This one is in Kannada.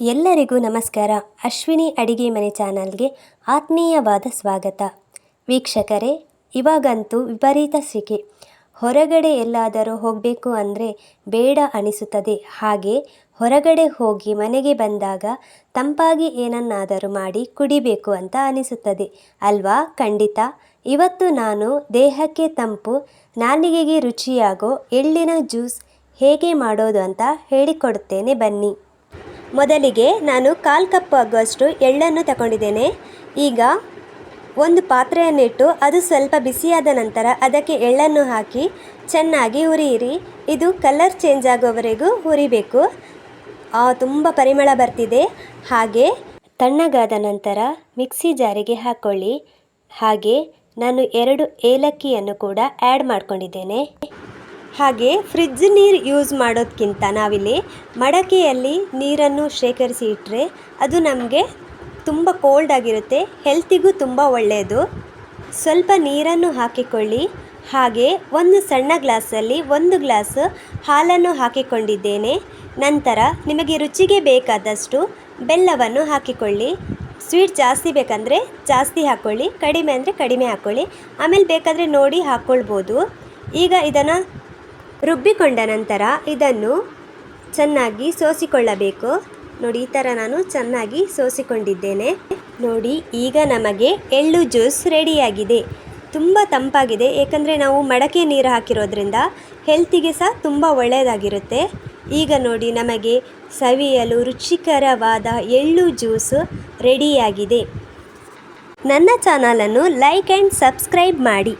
ಎಲ್ಲರಿಗೂ ನಮಸ್ಕಾರ. ಅಶ್ವಿನಿ ಅಡಿಗೆ ಮನೆ ಚಾನಲ್ಗೆ ಆತ್ಮೀಯವಾದ ಸ್ವಾಗತ. ವೀಕ್ಷಕರೇ, ಇವಾಗಂತೂ ವಿಪರೀತ ಸಿಕೆ ಹೊರಗಡೆ ಎಲ್ಲಾದರೂ ಹೋಗಬೇಕು ಅಂದರೆ ಬೇಡ ಅನಿಸುತ್ತದೆ. ಹಾಗೆ ಹೊರಗಡೆ ಹೋಗಿ ಮನೆಗೆ ಬಂದಾಗ ತಂಪಾಗಿ ಏನನ್ನಾದರೂ ಮಾಡಿ ಕುಡಿಬೇಕು ಅಂತ ಅನಿಸುತ್ತದೆ. ಅಲ್ವಾ? ಖಂಡಿತ. ಇವತ್ತು ನಾನು ದೇಹಕ್ಕೆ ತಂಪು, ನಾಲಿಗೆಗೆ ರುಚಿಯಾಗೋ ಎಳ್ಳಿನ ಜ್ಯೂಸ್ ಹೇಗೆ ಮಾಡೋದು ಅಂತ ಹೇಳಿಕೊಡುತ್ತೇನೆ ಬನ್ನಿ. ಮೊದಲಿಗೆ ನಾನು ಕಾಲು ಕಪ್ ಆಗುವಷ್ಟು ಎಳ್ಳನ್ನು ತಗೊಂಡಿದ್ದೇನೆ. ಈಗ ಒಂದು ಪಾತ್ರೆಯನ್ನಿಟ್ಟು ಅದು ಸ್ವಲ್ಪ ಬಿಸಿಯಾದ ನಂತರ ಅದಕ್ಕೆ ಎಳ್ಳನ್ನು ಹಾಕಿ ಚೆನ್ನಾಗಿ ಹುರಿಯಿರಿ. ಇದು ಕಲರ್ ಚೇಂಜ್ ಆಗುವವರೆಗೂ ಹುರಿಬೇಕು. ತುಂಬ ಪರಿಮಳ ಬರ್ತಿದೆ. ಹಾಗೆ ತಣ್ಣಗಾದ ನಂತರ ಮಿಕ್ಸಿ ಜಾರಿಗೆ ಹಾಕ್ಕೊಳ್ಳಿ ಹಾಗೆ ನಾನು ಎರಡು ಏಲಕ್ಕಿಯನ್ನು ಕೂಡ ಆ್ಯಡ್ ಮಾಡ್ಕೊಂಡಿದ್ದೇನೆ. ಹಾಗೆ ಫ್ರಿಜ್ ನೀರು ಯೂಸ್ ಮಾಡೋದಕ್ಕಿಂತ ನಾವಿಲ್ಲಿ ಮಡಕೆಯಲ್ಲಿ ನೀರನ್ನು ಶೇಖರಿಸಿ ಇಟ್ಟರೆ ಅದು ನಮಗೆ ತುಂಬ ಕೋಲ್ಡ್ ಆಗಿರುತ್ತೆ ಹೆಲ್ತಿಗೂ ತುಂಬ ಒಳ್ಳೆಯದು ಸ್ವಲ್ಪ ನೀರನ್ನು ಹಾಕಿಕೊಳ್ಳಿ. ಹಾಗೆ ಒಂದು ಸಣ್ಣ ಗ್ಲಾಸಲ್ಲಿ ಒಂದು ಗ್ಲಾಸ್ ಹಾಲನ್ನು ಹಾಕಿಕೊಂಡಿದ್ದೇನೆ. ನಂತರ ನಿಮಗೆ ರುಚಿಗೆ ಬೇಕಾದಷ್ಟು ಬೆಲ್ಲವನ್ನು ಹಾಕಿಕೊಳ್ಳಿ. ಸ್ವೀಟ್ ಜಾಸ್ತಿ ಬೇಕಂದರೆ ಜಾಸ್ತಿ ಹಾಕ್ಕೊಳ್ಳಿ ಕಡಿಮೆ ಅಂದರೆ ಕಡಿಮೆ ಹಾಕ್ಕೊಳ್ಳಿ ಆಮೇಲೆ ಬೇಕಾದರೆ ನೋಡಿ ಹಾಕ್ಕೊಳ್ಬೋದು. ಈಗ ಇದನ್ನು ರುಬ್ಬಿಕೊಂಡ ನಂತರ ಇದನ್ನು ಚೆನ್ನಾಗಿ ಸೋಸಿಕೊಳ್ಳಬೇಕು. ನೋಡಿ, ಈ ಥರ ನಾನು ಚೆನ್ನಾಗಿ ಸೋಸಿಕೊಂಡಿದ್ದೇನೆ. ನೋಡಿ, ಈಗ ನಮಗೆ ಎಳ್ಳು ಜ್ಯೂಸ್ ರೆಡಿಯಾಗಿದೆ. ತುಂಬ ತಂಪಾಗಿದೆ, ಏಕೆಂದರೆ ನಾವು ಮಡಕೆ ನೀರು ಹಾಕಿರೋದ್ರಿಂದ ಹೆಲ್ತಿಗೆ ಸಹ ತುಂಬ ಒಳ್ಳೆಯದಾಗಿರುತ್ತೆ. ಈಗ ನೋಡಿ, ನಮಗೆ ಸವಿಯಲು ರುಚಿಕರವಾದ ಎಳ್ಳು ಜ್ಯೂಸ್ ರೆಡಿಯಾಗಿದೆ. ನನ್ನ ಚಾನಲನ್ನು ಲೈಕ್ ಆ್ಯಂಡ್ ಸಬ್ಸ್ಕ್ರೈಬ್ ಮಾಡಿ.